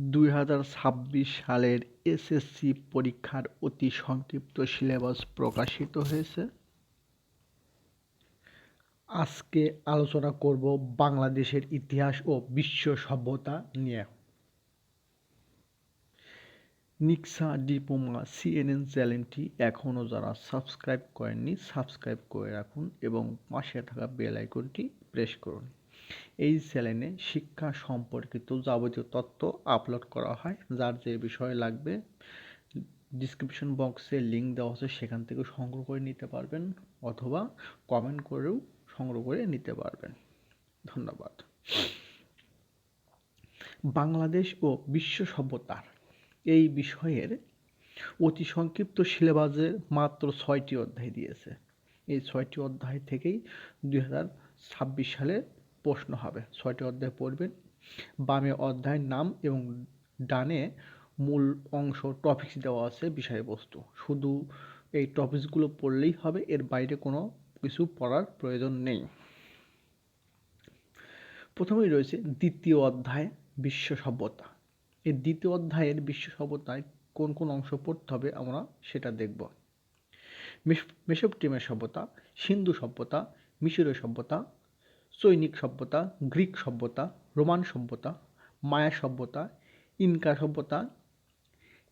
দুই হাজার ছাব্বিশ সালের এসএসসি পরীক্ষার অতি সংক্ষিপ্ত সিলেবাস প্রকাশিত হয়েছে। আজকে আলোচনা করব বাংলাদেশের ইতিহাস ও বিশ্ব সভ্যতা নিয়ে। নিক্সা ডিপ্লোমা সিএনএন চ্যানেলটি এখনও যারা সাবস্ক্রাইব করেননি, সাবস্ক্রাইব করে রাখুন এবং পাশে থাকা বেল আইকনটি প্রেস করুন। এই চ্যানেলে শিক্ষা সম্পর্কিত যাবতীয় তথ্য আপলোড করা হয়, যার যে বিষয় লাগবে ডিসক্রিপশন বক্সে লিঙ্ক দেওয়া আছে, সেখান থেকে সংগ্রহ করে নিতে পারবেন অথবা কমেন্ট করেও সংগ্রহ করে নিতে পারবেন। ধন্যবাদ। বাংলাদেশ ও বিশ্ব সভ্যতার এই বিষয়ের অতি সংক্ষিপ্ত সিলেবাসের মাত্র ছয়টি অধ্যায় দিয়েছে। এই ছয়টি অধ্যায় থেকেই দুই হাজার ছাব্বিশ সালে প্রশ্ন হবে। ছয়টি অধ্যায় পড়বেন। বামে অধ্যায়ের নাম এবং ডানে মূল অংশ টপিক্স দেওয়া আছে, বিষয়বস্তু। শুধু এই টপিকসগুলো পড়লেই হবে, এর বাইরে কোনো কিছু পড়ার প্রয়োজন নেই। প্রথমেই রয়েছে দ্বিতীয় অধ্যায়, বিশ্ব সভ্যতা। এই দ্বিতীয় অধ্যায়ের বিশ্ব সভ্যতায় কোন কোন অংশ পড়তে হবে আমরা সেটা দেখব। মেসোপটেমিয়া সভ্যতা, সিন্ধু সভ্যতা, মিশরীয় সভ্যতা চৈনিক সভ্যতা, গ্রিক সভ্যতা, রোমান সভ্যতা, মায়া সভ্যতা, ইনকা সভ্যতা,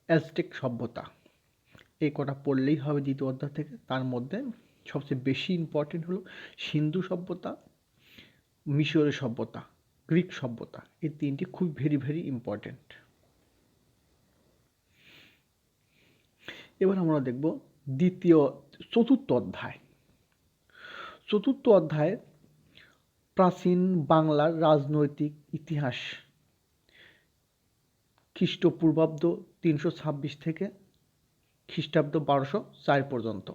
অ্যাজটেক সভ্যতা। এই কটা পড়লেই হবে দ্বিতীয় অধ্যায় থেকে। তার মধ্যে সবচেয়ে বেশি ইম্পর্টেন্ট হলো সিন্ধু সভ্যতা মিশরের সভ্যতা, গ্রিক সভ্যতা। এই তিনটি খুব ভেরি ভেরি ইম্পর্টেন্ট এবার আমরা দেখব দ্বিতীয়, চতুর্থ অধ্যায়। চতুর্থ অধ্যায় প্রাচীন বাংলার রাজনৈতিক ইতিহাস। খ্রিস্টপূর্বাব্দ তিনশো ছাব্বিশ থেকে খ্রিস্টাব্দ বারোশো চার পর্যন্ত।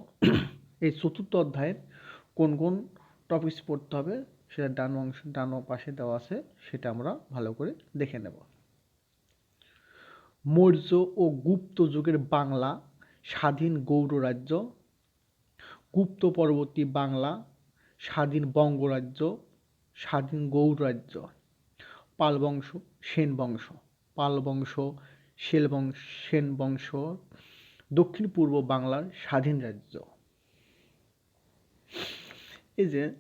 এই চতুর্থ অধ্যায়ের কোন কোন টপিকস পড়তে হবে সেটা ডান অংশ, ডান পাশে দেওয়া আছে, সেটা আমরা ভালো করে দেখে নেব। মৌর্য ও গুপ্ত যুগের বাংলা স্বাধীন গৌড় রাজ্য, গুপ্ত পরবর্তী বাংলা স্বাধীন বঙ্গরাজ্য স্বাধীন গৌড় রাজ্য। পাল বংশ, সেন বংশ। পাল বংশ, সেল বংশ সেন বংশ, দক্ষিণ পূর্ব বাংলার স্বাধীন রাজ্য। এই যে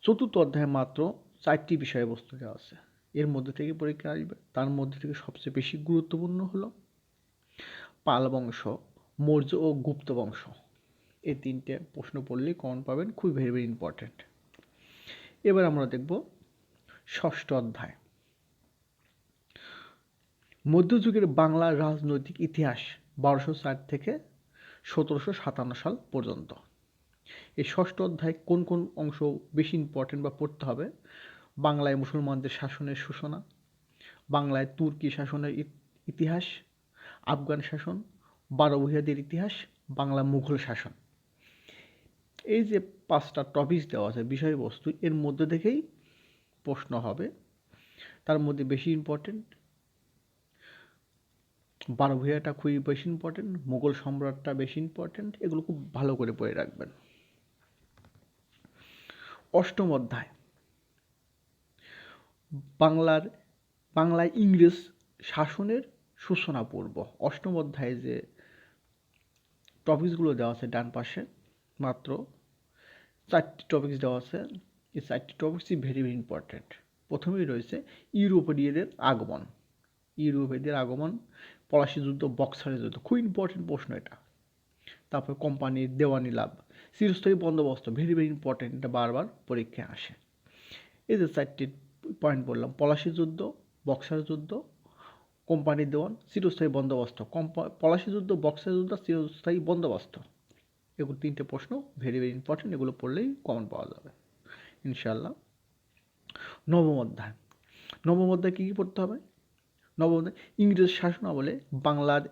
চতুর্থ অধ্যায়ে মাত্র চারটি বিষয়বস্তু দেওয়া আছে। এর মধ্যে থেকে পরীক্ষা আসবে। তার মধ্যে থেকে সবচেয়ে বেশি গুরুত্বপূর্ণ হলো পাল বংশ, মৌর্য ও গুপ্ত বংশ। এই তিনটে প্রশ্ন পড়লেই কমন পাবেন, খুবই ভেরি ভেরি ইম্পর্ট্যান্ট এবার আমরা দেখব ষষ্ঠ অধ্যায়। মধ্যযুগের বাংলার রাজনৈতিক ইতিহাস বারোশো চার থেকে সতেরোশো সাতান্ন সাল পর্যন্ত। এই ষষ্ঠ অধ্যায় কোন কোন অংশ বেশি ইম্পর্টেন্ট বা পড়তে হবে? বাংলায় মুসলমানদের শাসনের সূচনা, বাংলায় তুর্কি শাসনের ইতিহাস, আফগান শাসন, বারো ভূয়াদের ইতিহাস, বাংলা মুঘল শাসন। এই যে পাঁচটা টপিক দেওয়া আছে, বিষয়বস্তু, এর মধ্যে থেকেই প্রশ্ন হবে। তার মধ্যে বেশি ইম্পর্টেন্ট বারো ভূয়াটা খুবই বেশি ইম্পর্টেন্ট মুঘল সম্রাটটা বেশি ইম্পর্টেন্ট এগুলো খুব ভালো করে পড়ে রাখবেন। অষ্টম অধ্যায়। বাংলার বাংলায় ইংরেজ শাসনের সূচনা পূর্ব। অষ্টম অধ্যায়ে যে টপিকসগুলো দেওয়া আছে ডান পাশে, মাত্র চারটি টপিকস দেওয়া আছে। এই চারটি টপিক্সই ভেরি ভেরি ইম্পর্ট্যান্ট প্রথমেই রয়েছে ইউরোপীয়দের আগমন। ইউরোপীয়দের আগমন, পলাশি যুদ্ধ, বক্সারের যুদ্ধ, খুব ইম্পর্টেন্ট প্রশ্ন এটা। তারপর কোম্পানির দেওয়ানি লাভ, চিরস্থায়ী বন্দোবস্ত ভেরি ভেরি ইম্পর্টেন্ট এটা বারবার পরীক্ষায় আসে। এই যে চারটি পয়েন্ট বললাম, পলাশি যুদ্ধ, বক্সার যুদ্ধ কোম্পানির দেওয়ান, চিরস্থায়ী বন্দোবস্ত পলাশি যুদ্ধ, বক্সার যুদ্ধ, চিরস্থায়ী বন্দোবস্ত। এগুলো তিনটে প্রশ্ন ভেরি ভেরি ইম্পর্টেন্ট এগুলো পড়লেই কমন পাওয়া যাবে। ইনশাল্লাহ নবম অধ্যায়। নবম অধ্যায় কী কী পড়তে হবে? নবম অধ্যায়, ইংরেজ শাসনাবলে বাংলার,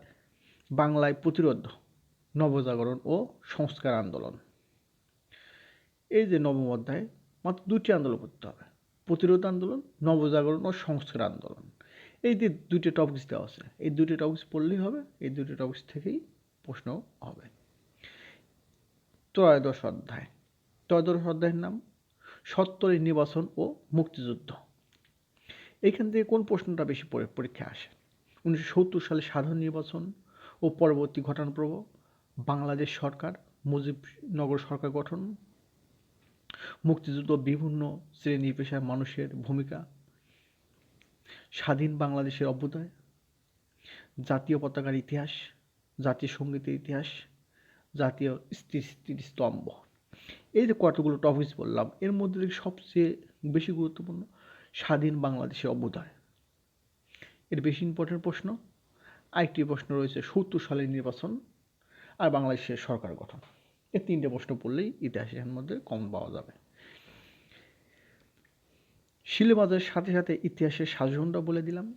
বাংলায় প্রতিরোধ, নবজাগরণ ও সংস্কার আন্দোলন। এই যে নবম অধ্যায়, মাত্র দুটি আন্দোলন করতে হবে। প্রতিরোধ আন্দোলন, নবজাগরণ ও সংস্কার আন্দোলন। এই যে দুটি টপিক্স দেওয়া আছে, এই দুটি টপিক্স পড়লেই হবে, এই দুটি টপিক্স থেকেই প্রশ্ন হবে। ত্রয়োদশ অধ্যায়। ত্রয়োদশ অধ্যায়ের নাম সত্তরের নির্বাচন ও মুক্তিযুদ্ধ। এইখান থেকে কোন প্রশ্নটা বেশি পরি- পরীক্ষায় আসে? উনিশশো সত্তর সালে সাধারণ নির্বাচন ও পরবর্তী ঘটনাপ্রবাহ, বাংলাদেশ সরকার, মুজিবনগর সরকার গঠন, মুক্তিযুদ্ধ বিভিন্ন শ্রেণি পেশার মানুষের ভূমিকা, স্বাধীন বাংলাদেশের অভ্যুদয়, জাতীয় পতাকার ইতিহাস, জাতীয় সঙ্গীতের ইতিহাস জাতীয় স্তম্ভ এই যে কতগুলো টপিকস বললাম, এর মধ্যে থেকে সবচেয়ে বেশি গুরুত্বপূর্ণ স্বাধীন বাংলাদেশের অভ্যুদয়। এর বেশি ইম্পর্টেন্ট প্রশ্ন, আরেকটি প্রশ্ন রয়েছে সত্তর সালের নির্বাচন আর বাংলাদেশের সরকার গঠন। এই তিনটে প্রশ্ন পড়লেই ইতিহাসের মধ্যে কম পাওয়া যাবে। শিলেবাজের সাথে সাথে ইতিহাসের সাজনটা বলে দিলাম।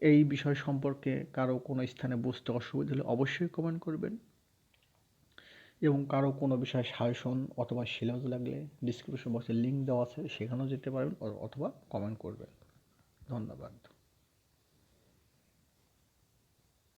এই বিষয় সম্পর্কে কারও কোনো স্থানে বুঝতে অসুবিধা হলে অবশ্যই কমেন্ট করবেন। এবং কারও কোনো বিষয়ে সাজেশন অথবা সিলেবাস লাগলে ডিসক্রিপশন বক্সে লিঙ্ক দেওয়া আছে, সেখানেও যেতে পারবেন, অথবা কমেন্ট করবেন। ধন্যবাদ।